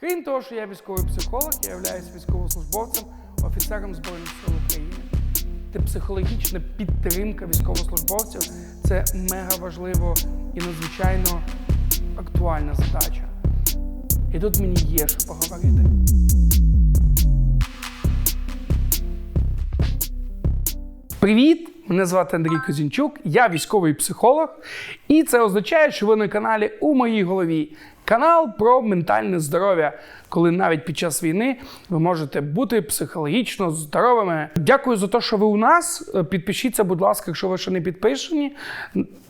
Крім того, що я військовий психолог, я являюсь військовослужбовцем, офіцером Збройних сил України. Та психологічна підтримка військовослужбовців це мега важливо і надзвичайно актуальна задача. І тут мені є що поговорити. Привіт! Мене звати Андрій Козінчук, я військовий психолог, і це означає, що ви на каналі у моїй голові. Канал про ментальне здоров'я, коли навіть під час війни ви можете бути психологічно здоровими. Дякую за те, що ви у нас. Е, Підпишіться, будь ласка, якщо ви ще не підписані.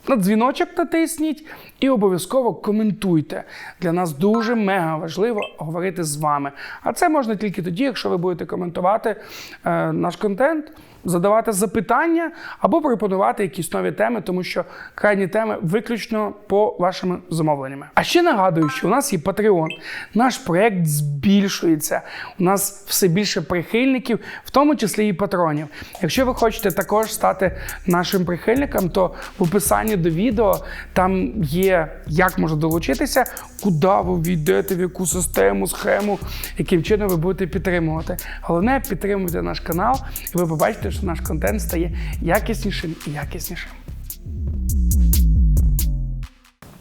На дзвіночок натисніть і обов'язково коментуйте. Для нас дуже мега важливо говорити з вами. А це можна тільки тоді, якщо ви будете коментувати е, наш контент задавати запитання або пропонувати якісь нові теми, тому що крайні теми виключно по вашими замовленнями. А ще нагадую, що у нас є Patreon. Наш проект збільшується. У нас все більше прихильників, в тому числі і патронів. Якщо ви хочете також стати нашим прихильником, то в описанні до відео там є як можна долучитися, куди ви війдете, в яку систему, схему, яким чином ви будете підтримувати. Головне підтримуйте наш канал, і ви побачите, що наш контент стає якіснішим і якіснішим.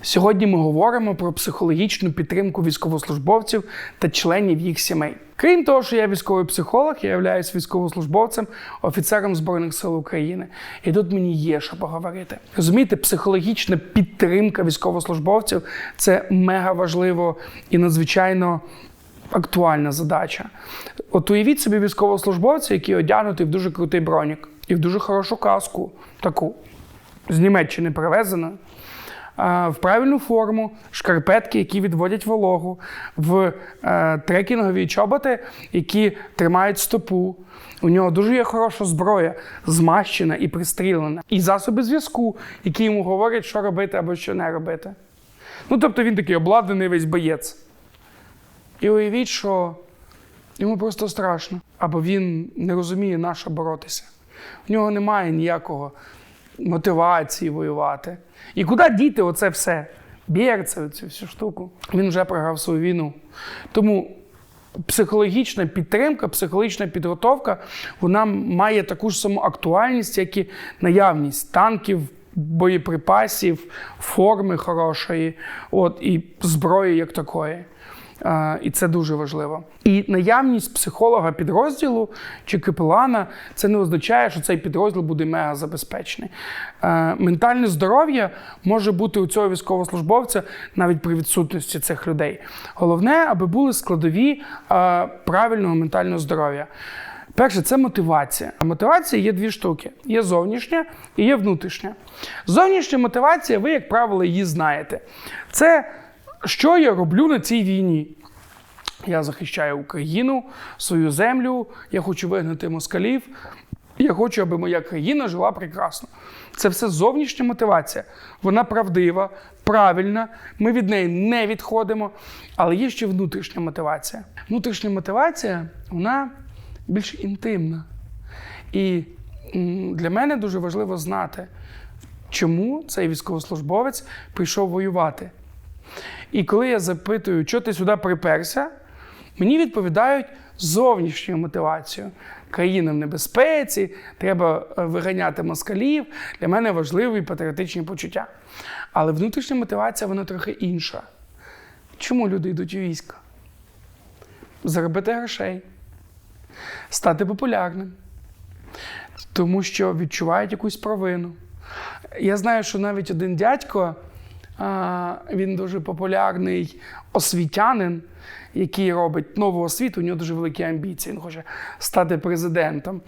Сьогодні ми говоримо про психологічну підтримку військовослужбовців та членів їх сімей. Крім того, що я військовий психолог, я являюсь військовослужбовцем, офіцером Збройних сил України. І тут мені є що поговорити. Розумієте, психологічна підтримка військовослужбовців це мега важливо і надзвичайно актуальна задача. От уявіть собі військовослужбовця, який одягнутий в дуже крутий бронік і в дуже хорошу каску, таку з Німеччини привезено, а, в правильну форму, шкарпетки, які відводять вологу, в е, трекінгові чоботи, які тримають стопу. У нього дуже є хороша зброя, змащена і пристрілена, і засоби зв'язку, які йому говорять, що робити або що не робити. Ну, тобто він такий обладнаний весь боєць. І уявіть, що йому просто страшно, або він не розуміє, на що боротися. В нього немає ніякого мотивації воювати. І куди діти оце все? Бєрце, цю всю штуку. Він вже програв свою війну. Тому психологічна підтримка, психологічна підготовка, вона має таку ж саму актуальність, як і наявність танків, боєприпасів, форми хорошої, от, і зброї як такої. І це дуже важливо. І наявність психолога підрозділу чи капелана це не означає, що цей підрозділ буде мега забезпечений. Е, Ментальне здоров'я може бути у цього військовослужбовця навіть при відсутності цих людей. Головне, аби були складові е, правильного ментального здоров'я. Перше, це мотивація. А мотивація є дві штуки: є зовнішня і є внутрішня. Зовнішня мотивація, ви, як правило, її знаєте. Це що я роблю на цій війні? Я захищаю Україну, свою землю, я хочу вигнати москалів. Я хочу, аби моя країна жила прекрасно. Це все зовнішня мотивація. Вона правдива, правильна. Ми від неї не відходимо. Але є ще внутрішня мотивація. Внутрішня мотивація вона більш інтимна. І для мене дуже важливо знати, чому цей військовослужбовець прийшов воювати. І коли я запитую, що ти сюди приперся, мені відповідають зовнішньою мотивацією. Країна в небезпеці, треба е, виганяти москалів. Для мене важливі патріотичні почуття. Але внутрішня мотивація вона трохи інша. Чому люди йдуть у військо? Заробити грошей, стати популярним, тому що відчувають якусь провину. Я знаю, що навіть один дядько, він дуже популярний освітянин, який робить нову освіту, у нього дуже великі амбіції, він хоче стати президентом.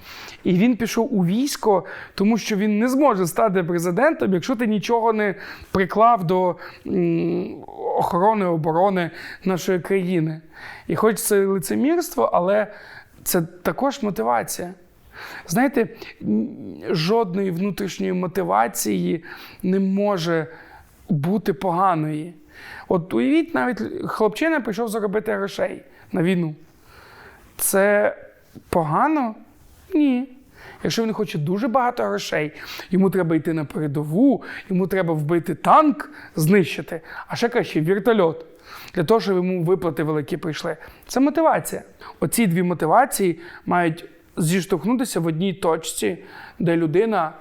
І він пішов у військо, тому що він не зможе стати президентом, якщо ти нічого не приклав до охорони оборони нашої країни. І хоч це лицемірство, але це також мотивація. Знаєте, жодної внутрішньої мотивації не може бути поганої. От уявіть, навіть хлопчина прийшов заробити грошей на війну. Це погано? Ні. Якщо він хоче дуже багато грошей, йому треба йти на передову, йому треба вбити танк, знищити, а ще краще вертольот. Для того, щоб йому виплати великі прийшли. Це мотивація. Оці дві мотивації мають зіштовхнутися в одній точці, де людина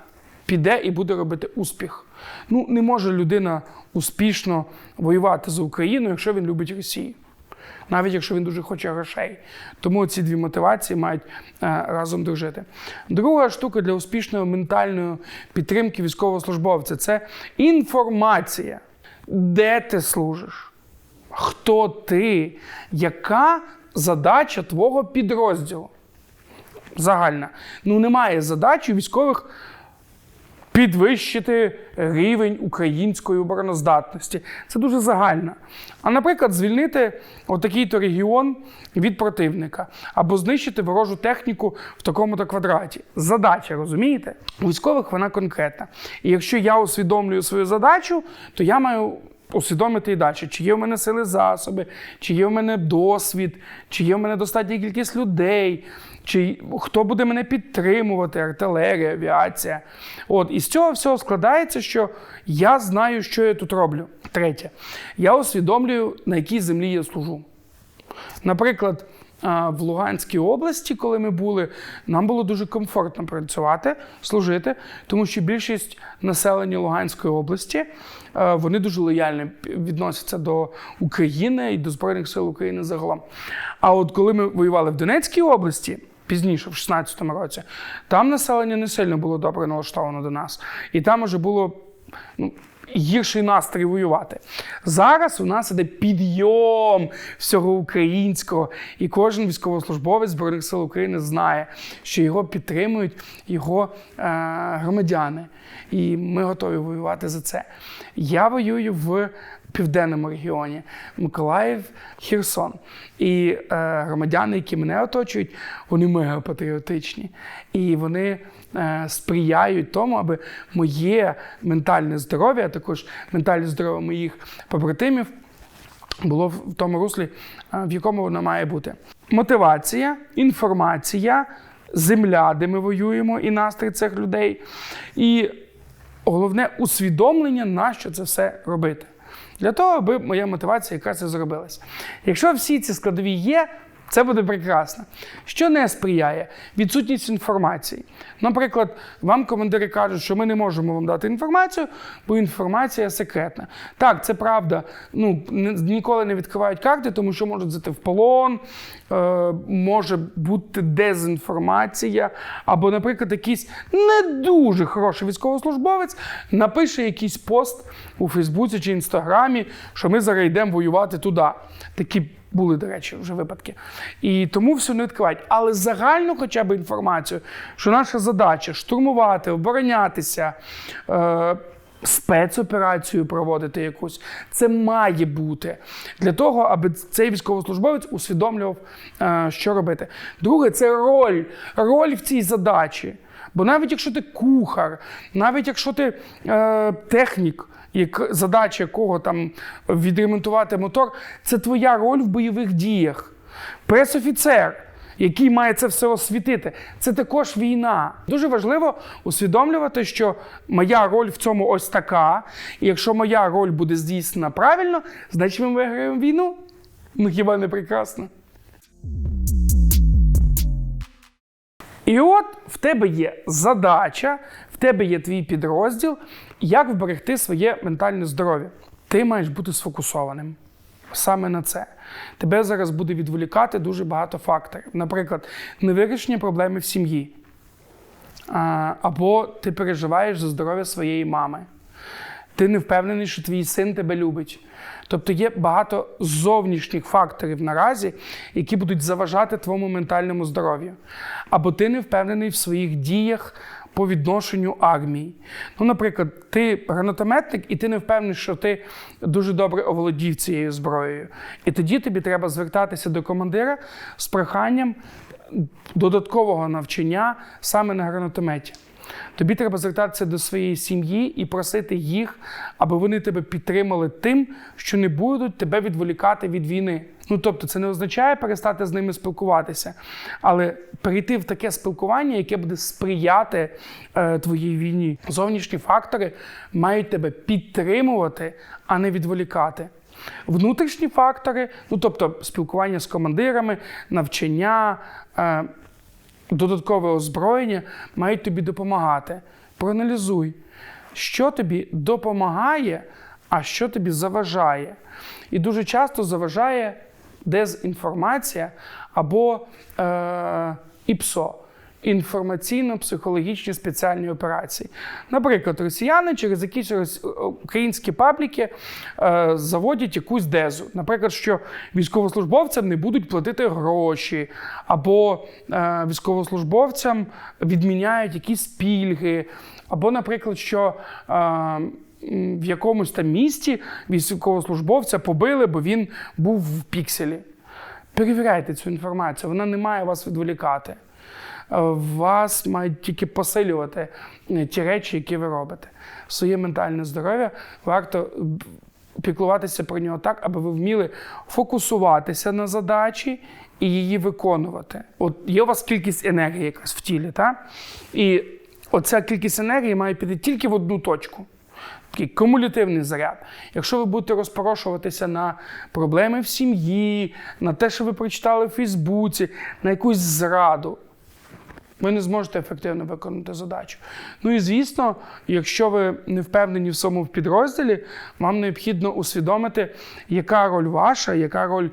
піде і буде робити успіх. Ну, не може людина успішно воювати за Україну, якщо він любить Росію. Навіть якщо він дуже хоче грошей. Тому ці дві мотивації мають е, разом дружити. Друга штука для успішної ментальної підтримки військовослужбовця це інформація. Де ти служиш? Хто ти? Яка задача твого підрозділу? Загальна. Ну, немає задачі військових підвищити рівень української обороноздатності. Це дуже загально. А, наприклад, звільнити отакий-то регіон від противника або знищити ворожу техніку в такому-то квадраті. Задача, розумієте? У військових вона конкретна. І якщо я усвідомлюю свою задачу, то я маю. Усвідомити і далі, чи є в мене сили засоби, чи є в мене досвід, чи є в мене достатня кількість людей, чи хто буде мене підтримувати, артилерія, авіація. От, і з цього всього складається, що я знаю, що я тут роблю. Третє, я усвідомлюю, на якій землі я служу. Наприклад, в Луганській області, коли ми були, нам було дуже комфортно працювати, служити, тому що більшість населення Луганської області вони дуже лояльно відносяться до України і до Збройних сил України загалом. А от коли ми воювали в Донецькій області, пізніше, в 16-му році, там населення не сильно було добре налаштовано до нас. І там уже було. Ну, Гірший настрій воювати. Зараз у нас іде підйом всього українського, і кожен військовослужбовець Збройних сил України знає, що його підтримують його е, громадяни. І ми готові воювати за це. Я воюю в південному регіоні Миколаїв, Херсон. І е, громадяни, які мене оточують, вони мега патріотичні. І вони е, сприяють тому, аби моє ментальне здоров'я, а також ментальне здоров'я моїх побратимів було в тому руслі, е, в якому воно має бути. Мотивація, інформація, земля, де ми воюємо, і настрій цих людей. І головне усвідомлення, на що це все робити. Для того, аби моя мотивація якраз і зробилася. Якщо всі ці складові є, це буде прекрасно. Що не сприяє? Відсутність інформації. Наприклад, вам командири кажуть, що ми не можемо вам дати інформацію, бо інформація секретна. Так, це правда. Ну, ніколи не відкривають карти, тому що можуть зайти в полон, е, може бути дезінформація, або, наприклад, якийсь не дуже хороший військовослужбовець напише якийсь пост у Фейсбуці чи Інстаграмі, що ми зараз йдемо воювати туди. Такі були, до речі, вже випадки. І тому все не відкривають. Але загальну хоча б інформацію, що наша задача штурмувати, оборонятися, е, спецоперацію проводити якусь, це має бути для того, аби цей військовослужбовець усвідомлював, е, що робити. Друге, це роль, роль в цій задачі. Бо навіть якщо ти кухар, навіть якщо ти е, технік, як задача якого там відремонтувати мотор, це твоя роль в бойових діях. Пресофіцер, який має це все освітити, це також війна. Дуже важливо усвідомлювати, що моя роль в цьому ось така. І якщо моя роль буде здійснена правильно, значить ми виграємо війну. Ну хіба не прекрасно? І от в тебе є задача, в тебе є твій підрозділ, як вберегти своє ментальне здоров'я. Ти маєш бути сфокусованим саме на це. Тебе зараз буде відволікати дуже багато факторів. Наприклад, невирішення проблеми в сім'ї. Або ти переживаєш за здоров'я своєї мами. Ти не впевнений, що твій син тебе любить. Тобто є багато зовнішніх факторів наразі, які будуть заважати твоєму ментальному здоров'ю. Або ти не впевнений в своїх діях по відношенню армії. Ну, наприклад, ти гранатометник, і ти не впевнений, що ти дуже добре оволодів цією зброєю. І тоді тобі треба звертатися до командира з проханням додаткового навчання саме на гранатометі. Тобі треба звертатися до своєї сім'ї і просити їх, аби вони тебе підтримали тим, що не будуть тебе відволікати від війни. Ну тобто, це не означає перестати з ними спілкуватися, але перейти в таке спілкування, яке буде сприяти е, твоїй війні. Зовнішні фактори мають тебе підтримувати, а не відволікати. Внутрішні фактори, ну тобто спілкування з командирами, навчання. Е, додаткове озброєння мають тобі допомагати. Проаналізуй, що тобі допомагає, а що тобі заважає. І дуже часто заважає дезінформація або е, ІПСО. Інформаційно-психологічні спеціальні операції. Наприклад, росіяни через якісь українські пабліки е, заводять якусь дезу. Наприклад, що військовослужбовцям не будуть платити гроші, або е, військовослужбовцям відміняють якісь пільги, або, наприклад, що. Е, в якомусь там місті військовослужбовця побили, бо він був в пікселі. Перевіряйте цю інформацію, вона не має вас відволікати. Е, Вас мають тільки посилювати е, ті речі, які ви робите. Своє ментальне здоров'я варто піклуватися про нього так, аби ви вміли фокусуватися на задачі і її виконувати. От є у вас кількість енергії якась в тілі, так? І оця кількість енергії має піти тільки в одну точку. Такий кумулятивний заряд. Якщо ви будете розпорошуватися на проблеми в сім'ї, на те, що ви прочитали в Фейсбуці, на якусь зраду, ви не зможете ефективно виконати задачу. Ну і звісно, якщо ви не впевнені в своєму підрозділі, вам необхідно усвідомити, яка роль ваша, яка роль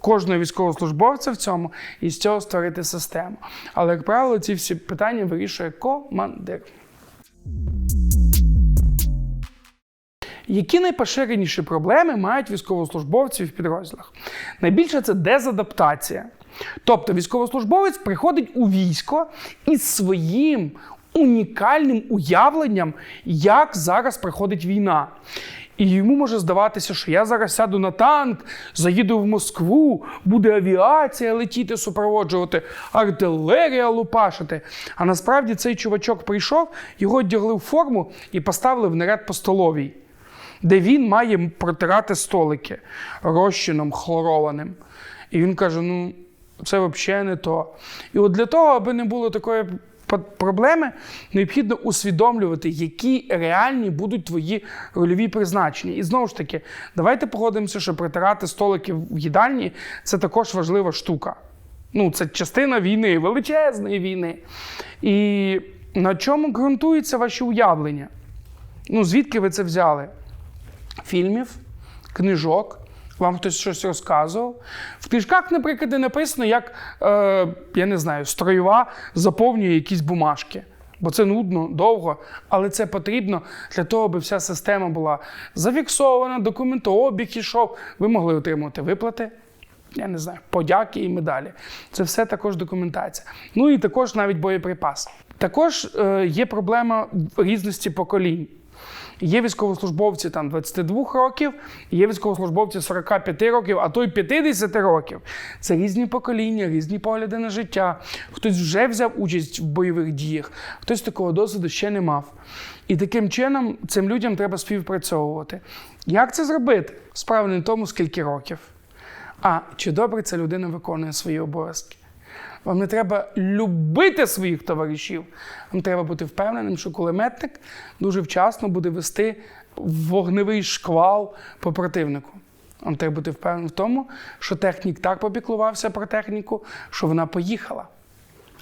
кожного військовослужбовця в цьому, і з цього створити систему. Але, як правило, ці всі питання вирішує командир. Які найпоширеніші проблеми мають військовослужбовці в підрозділах? Найбільше це дезадаптація. Тобто військовослужбовець приходить у військо із своїм унікальним уявленням, як зараз проходить війна. І йому може здаватися, що я зараз сяду на танк, заїду в Москву, буде авіація летіти, супроводжувати, артилерія лупашити. А насправді цей чувачок прийшов, його одягли в форму і поставили в наряд по столовій де він має протирати столики розчином хлорованим. І він каже: ну, це взагалі не то. І от для того, аби не було такої проблеми, необхідно усвідомлювати, які реальні будуть твої рольові призначення. І знову ж таки, давайте погодимося, що протирати столики в їдальні це також важлива штука. Ну, це частина війни, величезної війни. І на чому ґрунтуються ваші уявлення? Ну, звідки ви це взяли? Фільмів, книжок. Вам хтось щось розказував. В книжках, наприклад, написано, як, е, я не знаю, строєва заповнює якісь бумажки. Бо це нудно, довго, але це потрібно для того, аби вся система була зафіксована, документообіг ішов. Ви могли отримувати виплати, я не знаю, подяки і медалі. Це все також документація. Ну і також навіть боєприпаси. Також е, є проблема різності поколінь. Є військовослужбовці там 22 років, є військовослужбовці 45 років, а то й 50 років. Це різні покоління, різні погляди на життя. Хтось вже взяв участь в бойових діях, хтось такого досвіду ще не мав. І таким чином цим людям треба співпрацьовувати. Як це зробити? Справа не в тому, скільки років, а чи добре ця людина виконує свої обов'язки. Вам не треба любити своїх товаришів. Вам треба бути впевненим, що кулеметник дуже вчасно буде вести вогневий шквал по противнику. Вам треба бути впевненим в тому, що технік так попіклувався про техніку, що вона поїхала,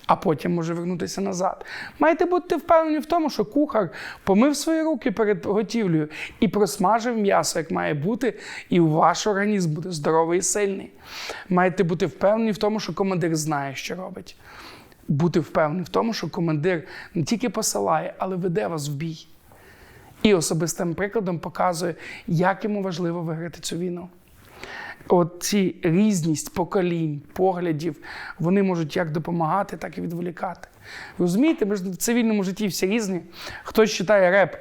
а потім може вернутися назад. Маєте бути впевнені в тому, що кухар помив свої руки перед готівлею і просмажив м'ясо, як має бути, і ваш організм буде здоровий і сильний. Маєте бути впевнені в тому, що командир знає, що робить. Бути впевнені в тому, що командир не тільки посилає, але веде вас в бій. І особистим прикладом показує, як йому важливо виграти цю війну. От різність поколінь, поглядів, вони можуть як допомагати, так і відволікати. Розумієте, ми ж в цивільному житті всі різні. Хтось читає реп,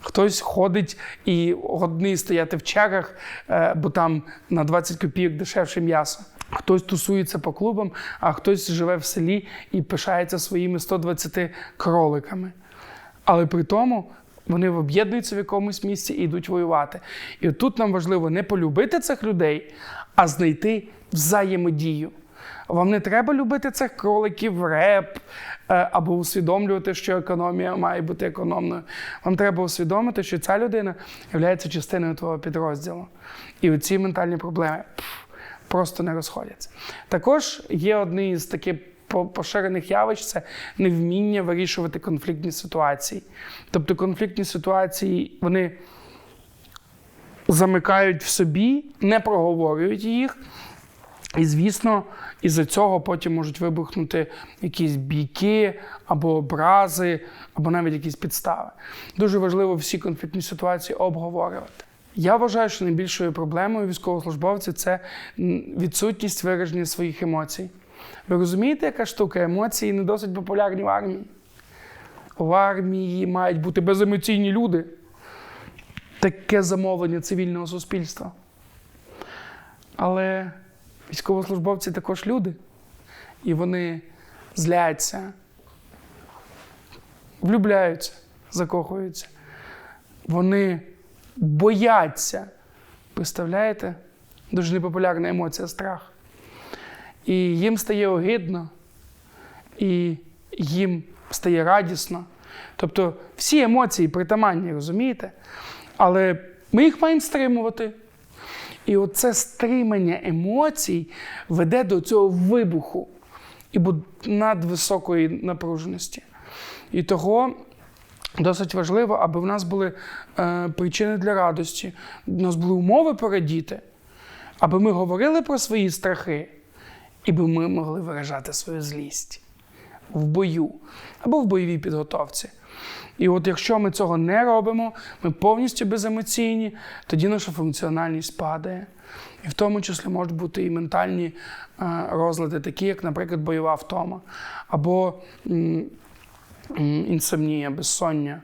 хтось ходить і годний стояти в чергах, е, бо там на 20 копійок дешевше м'ясо. Хтось тусується по клубам, а хтось живе в селі і пишається своїми 120 кроликами. але при тому вони об'єднуються в якомусь місці і йдуть воювати. І тут нам важливо не полюбити цих людей, а знайти взаємодію. Вам не треба любити цих кроликів, реп е, або усвідомлювати, що економія має бути економною. Вам треба усвідомити, що ця людина є частиною твого підрозділу. І оці ментальні проблеми просто не розходяться. Також є одні із таких поширених явищ це невміння вирішувати конфліктні ситуації. Тобто конфліктні ситуації вони замикають в собі, не проговорюють їх. І, звісно, із-за цього потім можуть вибухнути якісь бійки або образи, або навіть якісь підстави. Дуже важливо всі конфліктні ситуації обговорювати. Я вважаю, що найбільшою проблемою військовослужбовців це відсутність вираження своїх емоцій. Ви розумієте, яка штука? Емоції не досить популярні в армії. В армії мають бути беземоційні люди. Таке замовлення цивільного суспільства. Але військовослужбовці також люди. І вони зляться, влюбляються, закохуються. Вони бояться. Представляєте? Дуже непопулярна емоція страх. І їм стає огидно, і їм стає радісно. Тобто всі емоції притаманні, розумієте? Але ми їх маємо стримувати. І оце стримання емоцій веде до цього вибуху і надвисокої напруженості. І того досить важливо, аби в нас були е, причини для радості, у нас були умови порадіти, аби ми говорили про свої страхи, і би ми могли виражати свою злість в бою або в бойовій підготовці. І от якщо ми цього не робимо, ми повністю беземоційні, тоді наша функціональність падає. І в тому числі можуть бути і ментальні е, розлади, такі як, наприклад, бойова втома, або інсомнія, безсоння,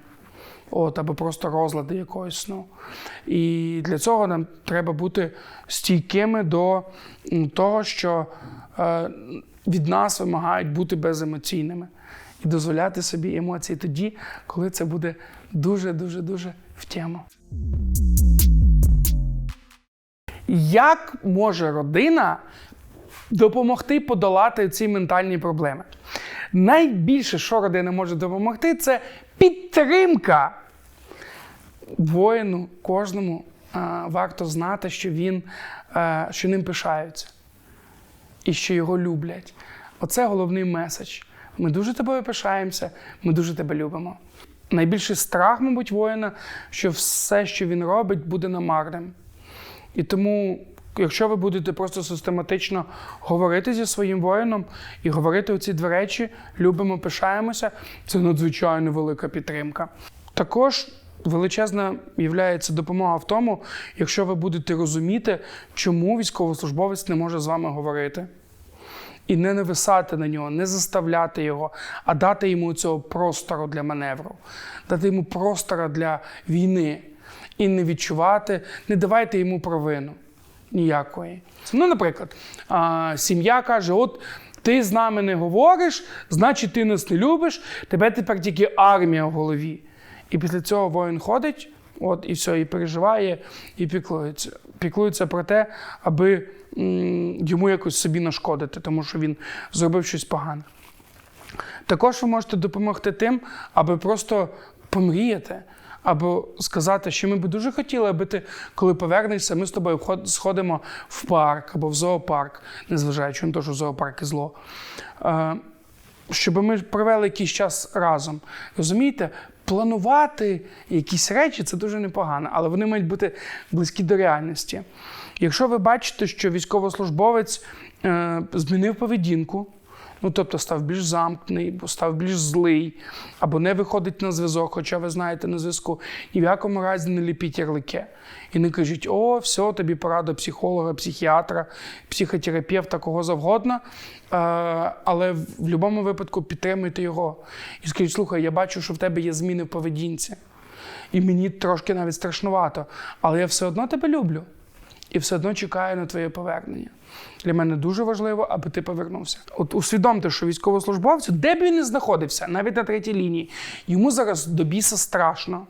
от, або просто розлади якогось сну. І для цього нам треба бути стійкими до того, що від нас вимагають бути беземоційними і дозволяти собі емоції тоді, коли це буде дуже, дуже, в тему. Як може родина допомогти подолати ці ментальні проблеми? Найбільше, що родина може допомогти, це підтримка воїну, кожному а, варто знати, що він а, що ним пишаються і що його люблять. Оце головний меседж. Ми дуже тобою пишаємося, ми дуже тебе любимо. Найбільший страх, мабуть, воїна, що все, що він робить, буде намарним. І тому, якщо ви будете просто систематично говорити зі своїм воїном і говорити оці дві речі, любимо, пишаємося, це надзвичайно велика підтримка. Також величезна є допомога в тому, якщо ви будете розуміти, чому військовослужбовець не може з вами говорити. І не нависати на нього, не заставляти його, а дати йому цього простору для маневру, дати йому простору для війни і не відчувати, не давайте йому провину ніякої. Ну, наприклад, сім'я каже: от ти з нами не говориш, значить, ти нас не любиш, тебе тепер тільки армія в голові. І після цього воїн ходить, от і все, і переживає, і піклується. Піклується про те, аби йому якось собі нашкодити, тому що він зробив щось погане. Також ви можете допомогти тим, аби просто помріяти, або сказати, що ми би дуже хотіли, аби ти, коли повернешся, ми з тобою сходимо в парк або в зоопарк, незважаючи на те, що зоопарк і зло. Е, щоб ми провели якийсь час разом. Розумієте, планувати якісь речі це дуже непогано, але вони мають бути близькі до реальності. Якщо ви бачите, що військовослужбовець е, змінив поведінку, ну тобто став більш замкнений, став більш злий, або не виходить на зв'язок, хоча ви знаєте на зв'язку, ні в якому разі не ліпіть ярлики. І не кажіть, о, все, тобі пора до психолога, психіатра, психотерапевта, кого завгодно. Е, але в будь-якому випадку підтримуйте його. І скажіть, слухай, я бачу, що в тебе є зміни в поведінці. І мені трошки навіть страшнувато, але я все одно тебе люблю. І все одно чекає на твоє повернення. Для мене дуже важливо, аби ти повернувся. От усвідомте, що військовослужбовцю, де б він не знаходився, навіть на третій лінії, йому зараз до біса страшно.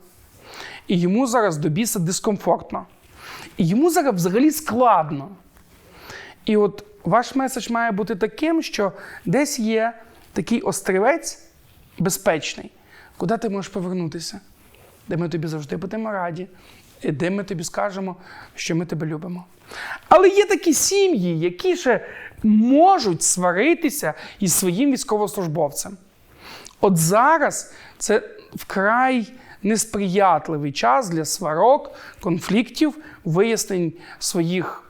І йому зараз до біса дискомфортно. І йому зараз взагалі складно. І от ваш меседж має бути таким, що десь є такий острівець безпечний, куди ти можеш повернутися, де ми тобі завжди будемо раді, де ми тобі скажемо, що ми тебе любимо. Але є такі сім'ї, які ще можуть сваритися із своїм військовослужбовцем. От зараз це вкрай несприятливий час для сварок, конфліктів, вияснень своїх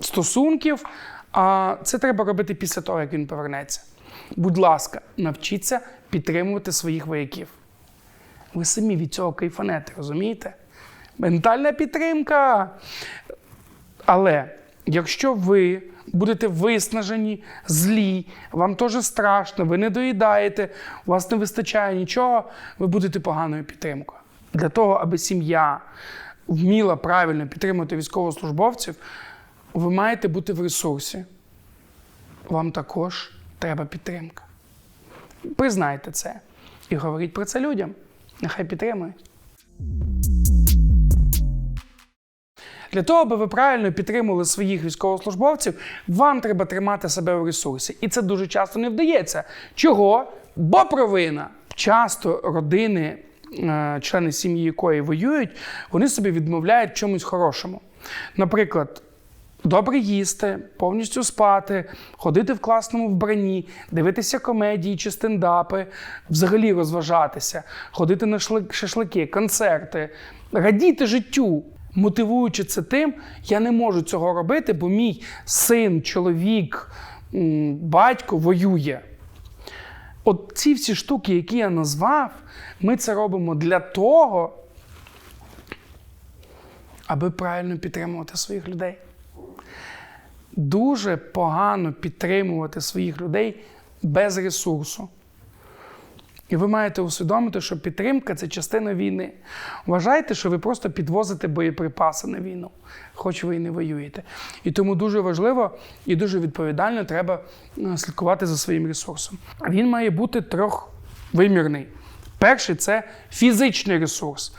стосунків. А це треба робити після того, як він повернеться. Будь ласка, навчіться підтримувати своїх вояків. Ви самі від цього кайфанете, розумієте? Ментальна підтримка. Але якщо ви будете виснажені, злі, вам теж страшно, ви не доїдаєте, у вас не вистачає нічого, ви будете поганою підтримкою. Для того, аби сім'я вміла правильно підтримувати військовослужбовців, ви маєте бути в ресурсі. Вам також треба підтримка. Признайте це і говоріть про це людям. Нехай підтримують. Для того, аби ви правильно підтримували своїх військовослужбовців, вам треба тримати себе в ресурсі. І це дуже часто не вдається. Чого? Бо провина. Часто родини, е, члени сім'ї якої воюють, вони собі відмовляють чомусь хорошому. Наприклад, добре їсти, повністю спати, ходити в класному вбранні, дивитися комедії чи стендапи, взагалі розважатися, ходити на шли- шашлики, концерти, радіти життю. Мотивуючи це тим, я не можу цього робити, бо мій син, чоловік, батько воює. От ці всі штуки, які я назвав, ми це робимо для того, аби правильно підтримувати своїх людей. Дуже погано підтримувати своїх людей без ресурсу. І ви маєте усвідомити, що підтримка це частина війни. Вважайте, що ви просто підвозите боєприпаси на війну, хоч ви і не воюєте. І тому дуже важливо і дуже відповідально треба е, слідкувати за своїм ресурсом. Він має бути трьохвимірний. Перший це фізичний ресурс.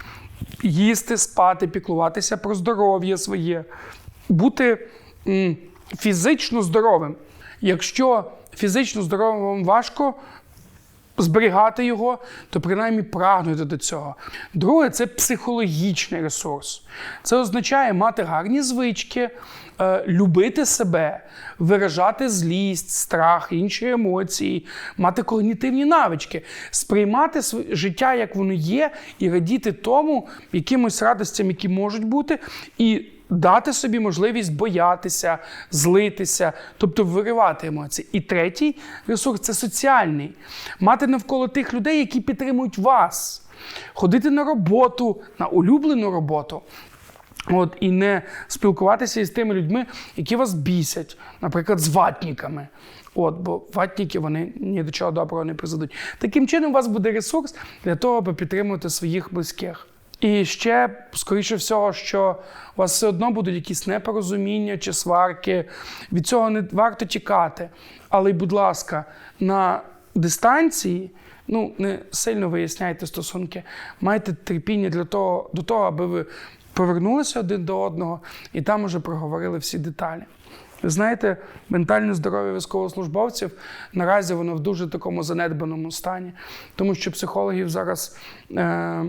Їсти, спати, піклуватися про здоров'я своє, бути фізично здоровим. Якщо фізично здоровим вам важко, зберігати його, то принаймні прагнути до цього. Друге це психологічний ресурс. Це означає мати гарні звички, е, любити себе, виражати злість, страх, інші емоції, мати когнітивні навички, сприймати життя, як воно є, і радіти тому, якимось радостям, які можуть бути, і дати собі можливість боятися, злитися, тобто виривати емоції. І третій ресурс це соціальний. Мати навколо тих людей, які підтримують вас, ходити на роботу, на улюблену роботу. От, і не спілкуватися із тими людьми, які вас бісять, наприклад, з ватниками. От, бо ватники вони ні до чого доброго не призведуть. Таким чином, у вас буде ресурс для того, аби підтримувати своїх близьких. І ще, скоріше всього, що у вас все одно будуть якісь непорозуміння чи сварки. Від цього не варто тікати. Але, будь ласка, на дистанції ну, не сильно виясняйте стосунки. Майте терпіння для того, до того, аби ви повернулися один до одного і там уже проговорили всі деталі. Ви знаєте, ментальне здоров'я військовослужбовців наразі воно в дуже такому занедбаному стані, тому що психологів зараз. Е-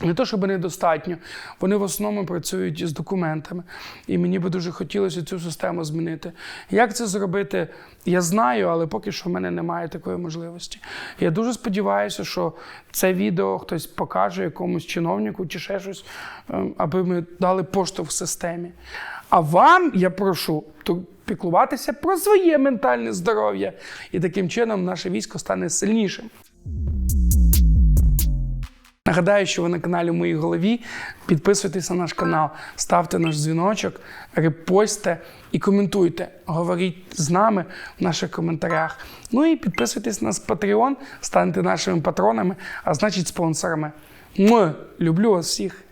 не то, щоб недостатньо, вони в основному працюють з документами. І мені би дуже хотілося цю систему змінити. Як це зробити, я знаю, але поки що в мене немає такої можливості. Я дуже сподіваюся, що це відео хтось покаже якомусь чиновнику чи ще щось, ем, аби ми дали поштовх в системі. А вам я прошу піклуватися про своє ментальне здоров'я, і таким чином наше військо стане сильнішим. Нагадаю, що ви на каналі в моїй голові. Підписуйтесь на наш канал, ставте наш дзвіночок, репостьте і коментуйте. Говоріть з нами в наших коментарях. Ну і підписуйтесь на Patreon, станьте нашими патронами, а значить спонсорами. Му, люблю вас всіх.